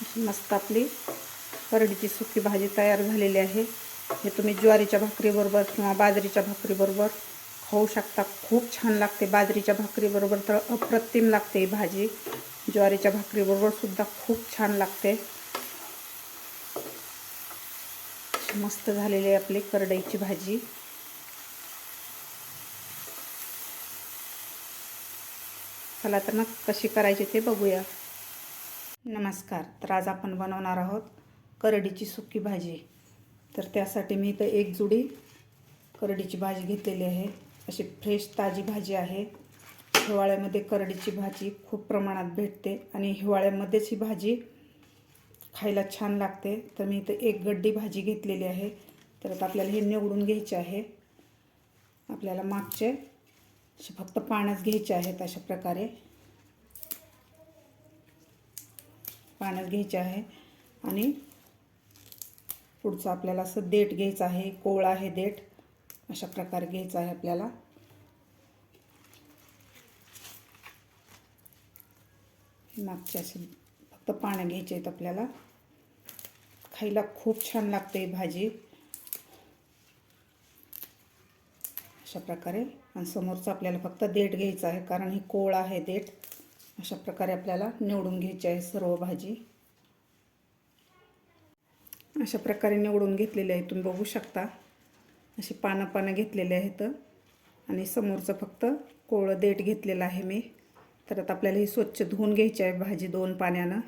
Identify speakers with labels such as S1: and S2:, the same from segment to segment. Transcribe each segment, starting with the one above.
S1: अशी मस्त आपली करडीची सुकी भाजी तयार झालेली आहे. हे तुम्ही ज्वारीच्या भाकरीबरोबर किंवा बाजरीच्या भाकरीबरोबर खाऊ शकता. खूप छान लागते बाजरीच्या भाकरीबरोबर तर अप्रतिम लागते ही भाजी. ज्वारीच्या भाकरीबरोबर सुद्धा खूप छान लागते. मस्त झालेली आहे आपली करडईची भाजी. चला तर मग कशी करायची ते बघूया. नमस्कार. तर आज आपण बनवणार आहोत करडीची सुकी भाजी. तर त्यासाठी मी इथं एक जुडी करडीची भाजी घेतलेली आहे. अशी फ्रेश ताजी भाजी आहे. हिवाळ्यामध्ये करडीची भाजी खूप प्रमाणात भेटते आणि हिवाळ्यामध्येच ही भाजी खायला छान लागते. तर मी इथं एक गड्डी भाजी घेतलेली आहे. तर आता आपल्याला हे निवडून घ्यायचे आहे. आपल्याला मागचे असे फक्त पाण्यात घ्यायचे आहेत अशा प्रकारे. पाण्यात घ्यायचे आहे. आणि पुढचं आपल्याला असं देठ घ्यायचं आहे कोळ आहे देठ अशा प्रकारे घ्यायचं आहे आपल्याला. मागच्या असे फक्त पानं घ्यायचे आहेत आपल्याला. खायला खूप छान लागते ही भाजी. अशा प्रकारे. आणि समोरचं आपल्याला फक्त देठ घ्यायचं आहे कारण ही कोळ आहे देठ. अशा प्रकारे आपल्याला निवडून घ्यायची आहे सर्व भाजी. अशा प्रकारे निवडून घेतलेली आहे तुम्ही बघू शकता. अशी पानं पानं घेतलेली आहेत आणि समोरचं फक्त कोवळं देठ घेतलेलं आहे मी. तर आता आपल्याला ही स्वच्छ धुवून घ्यायची आहे भाजी दोन पाण्यानं.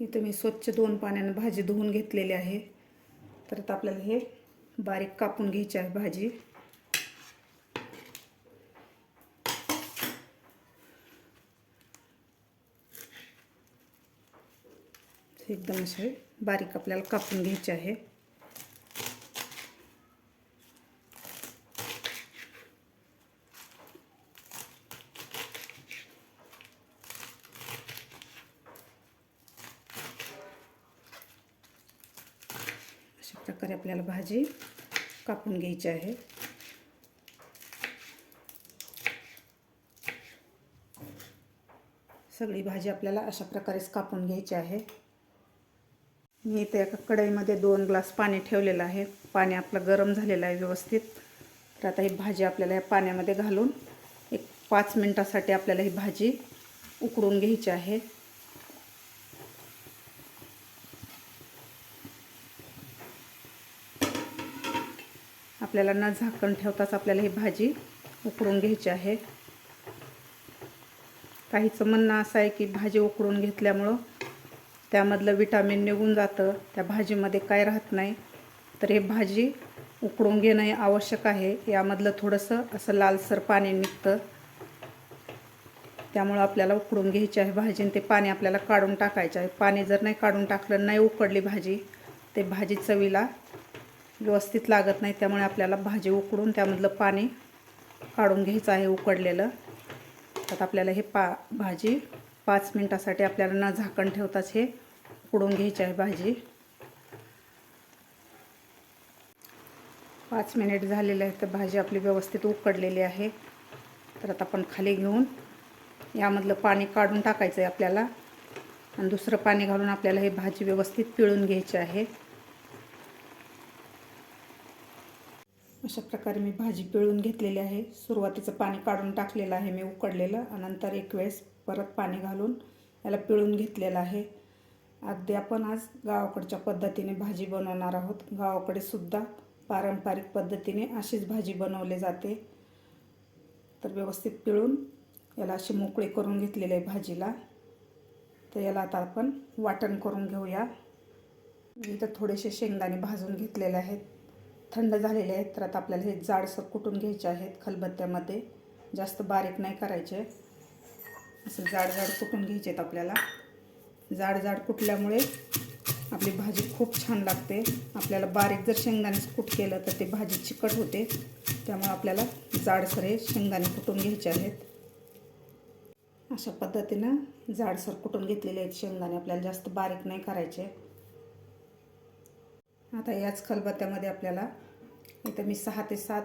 S1: इथं मी स्वच्छ दोन पाण्यानं भाजी धुवून घेतलेली आहे. तर आता आपल्याला हे बारीक कापून घ्यायची आहे भाजी. एकदम असे बारीक आपल्याला कापून घ्यायचे आहे. अशा प्रकारे आपल्याला भाजी कापून घ्यायची आहे. सगळी भाजी आपल्याला अशा प्रकारेच कापून घ्यायची आहे. मी इथे एका कढईमध्ये दोन ग्लास पाणी ठेवलेलं आहे. पाणी आपलं गरम झालेलं आहे व्यवस्थित. तर आता ही भाजी आपल्याला या पाण्यामध्ये घालून एक पाच मिनटासाठी आपल्याला ही भाजी उकडून घ्यायची आहे. आपल्याला न झाकण ठेवताच आपल्याला ही भाजी उकडून घ्यायची आहे. काहीचं म्हणणं असं आहे की भाजी उकडून घेतल्यामुळं त्यामधलं विटामिन निघून जातं त्या भाजीमध्ये काय राहत नाही. तर हे भाजी उकडून घेणं आवश्यक आहे. यामधलं थोडंसं असं लालसर पाणी निघतं. त्यामुळं आपल्याला उकडून घ्यायची आहे भाजी ते पाणी आपल्याला काढून टाकायचं आहे. पाणी जर नाही काढून टाकलं नाही उकडली भाजी ते भाजी चवीला व्यवस्थित लागत नाही. त्यामुळे आपल्याला भाजी उकडून त्यामधलं पाणी काढून घ्यायचं आहे उकडलेलं. तर आपल्याला हे पा भाजी पाच मिनटासाठी आपल्याला न झाकण ठेवताच हे उकडून घ्यायची आहे भाजी. पाच मिनिट झालेले आहे तर भाजी आपली व्यवस्थित उकडलेली आहे. तर आता आपण खाली घेऊन यामधलं पाणी काढून टाकायचं आहे आपल्याला. आणि दुसरं पाणी घालून आपल्याला हे भाजी व्यवस्थित पिळून घ्यायची आहे. अशा प्रकारे मी भाजी पिळून घेतलेली आहे. सुरुवातीचं पाणी काढून टाकलेलं आहे मी उकडलेलं. आणि नंतर एक वेळेस परत पाणी घालून याला पिळून घेतलेलं आहे. अगदी आपण आज गावाकडच्या पद्धतीने भाजी बनवणार आहोत. गावाकडे सुद्धा पारंपरिक पद्धतीने अशीच भाजी बनवली जाते. तर व्यवस्थित पिळून याला अशी मोकळी करून घेतलेली आहे भाजीला. तर याला आता आपण वाटण करून घेऊया. इथं थोडेसे शेंगदाणे भाजून घेतलेले आहेत. थंड झालेले आहेत तर आता आपल्याला हे जाडसर कुटून घ्यायचे आहेत खलबत्त्यामध्ये. जास्त बारीक नाही करायचे. असं जाड जाड कुटून घ्यायचे आहेत आपल्याला? जाड जाड कुटल्यामुळे आपली भाजी खूप छान लागते. आपल्याला बारीक जर शेंगदाणे कुट केलं तर ते भाजी चिकट होते. त्यामुळे आपल्याला जाडसर हे शेंगदाणे कुटून घ्यायचे आहेत? अशा पद्धतीनं जाडसर कुटून घेतलेले आहेत शेंगदाणे? आपल्याला जास्त बारीक नाही करायचे. आता याच खलबत्त्यामध्ये आपल्याला इथं मी सहा ते सात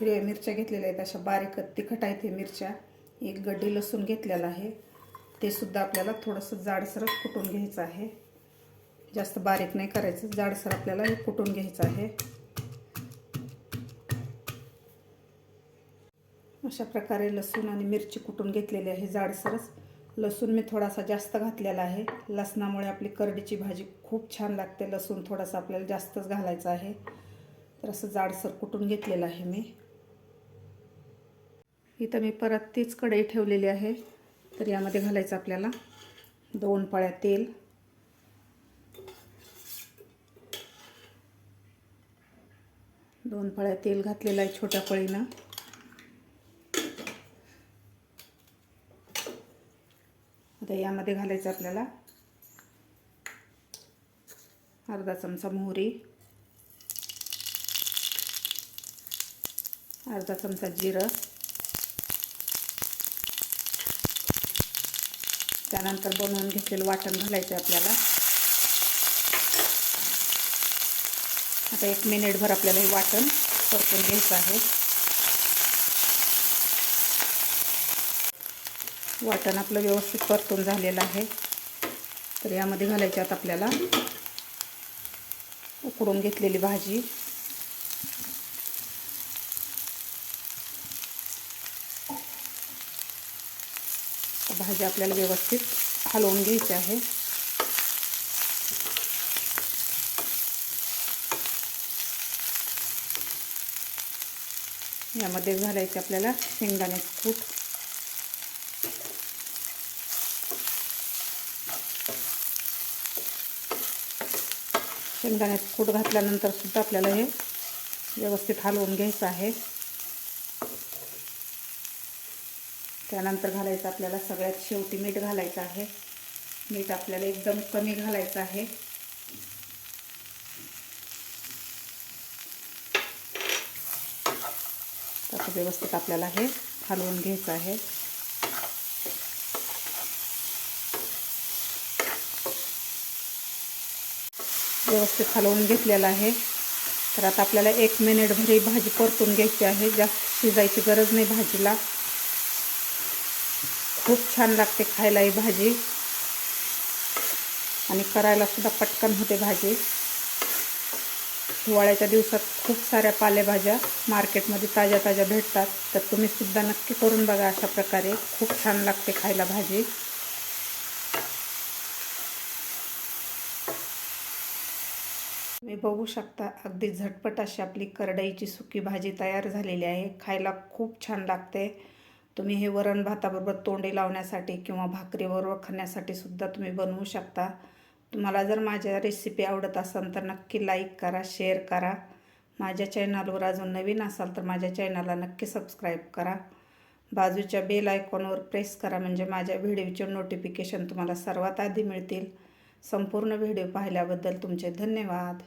S1: हिरव्या मिरच्या घेतलेल्या आहेत. अशा बारीक तिखट आहेत हे मिरच्या. एक गड्डी लसूण घेतलेला आहे. ते सुद्धा आपल्याला थोडंसं जाडसरच कुटून घ्यायचं आहे. जास्त बारीक नाही करायचं जाडसर आपल्याला हे कुटून घ्यायचं आहे. अशा प्रकारे लसूण आणि मिरची कुटून घेतलेली आहे जाडसरच. लसूण मी थोडासा जास्त घातलेला आहे. लसणामुळे आपली करडीची भाजी खूप छान लागते. लसूण थोडासा आपल्याला जास्तच घालायचं आहे. तर असं जाडसर कुटून घेतलेलं आहे मी. इथं मी परत तीच कढई ठेवलेली आहे. तर यामध्ये घालायचं आपल्याला दोन पळ्या तेल. दोन पळ्या तेल घातलेलं आहे छोट्या पळीनं. आता यामध्ये घालायचं आपल्याला अर्धा चमचा मोहरी अर्धा चमचा जिरं त्यानंतर बनवून घेतलेलं वाटण घालायचं आपल्याला. आता एक मिनिटभर आपल्याला हे वाटण परतून घ्यायचं आहे. वाटण आपलं व्यवस्थित परतून झालेलं आहे. तर यामध्ये घालायच्यात आपल्याला उकडून घेतलेली भाजी. भाजी आपल्याला व्यवस्थित हलवून घ्यायची आहे. यामध्ये घालायचे आपल्याला शेंगदाणे कूट शेंगदाण्यात कूट घातल्यानंतर सुद्धा आपल्याला हे व्यवस्थित हलवून घ्यायचं आहे. त्यानंतर घालायचं आपल्याला सगळ्यात शेवटी मीठ घालायचं आहे. मीठ आपल्याला एकदम कमी घालायचं आहे. तसं व्यवस्थित आपल्याला हे हलवून घ्यायचं आहे. व्यवस्थित हलवून घेतलेलं आहे. तर आता आपल्याला एक मिनिटभर ही भाजी परतून घ्यायची आहे. जास्त शिजायची गरज नाही भाजीला. खूप छान लागते खायला ही भाजी. आणि करायला सुद्धा पटकन होते भाजी. हिवाळ्याच्या दिवसात खूप साऱ्या पालेभाज्या मार्केटमध्ये ताज्या ताज्या भेटतात. तर तुम्ही सुद्धा नक्की करून बघा अशा प्रकारे. खूप छान लागते खायला भाजी. तुम्ही बघू शकता अगदी झटपट अशी आपली करडईची सुकी भाजी तयार झालेली आहे. खायला खूप छान लागते. तुम्ही हे वरण भाताबरोबर तोंडी लावण्यासाठी किंवा भाकरीबरोबर खाण्यासाठी सुद्धा तुम्ही बनवू शकता. तुम्हाला जर माझ्या रेसिपी आवडत असेल तर नक्की लाईक करा शेअर करा. माझ्या चॅनलवर अजून नवीन असाल तर माझ्या चॅनलला नक्की सबस्क्राईब करा. बाजूच्या बेल आयकॉनवर प्रेस करा म्हणजे माझ्या व्हिडिओचे नोटिफिकेशन तुम्हाला सर्वात आधी मिळतील. संपूर्ण व्हिडिओ पाहिल्याबद्दल तुमचे धन्यवाद.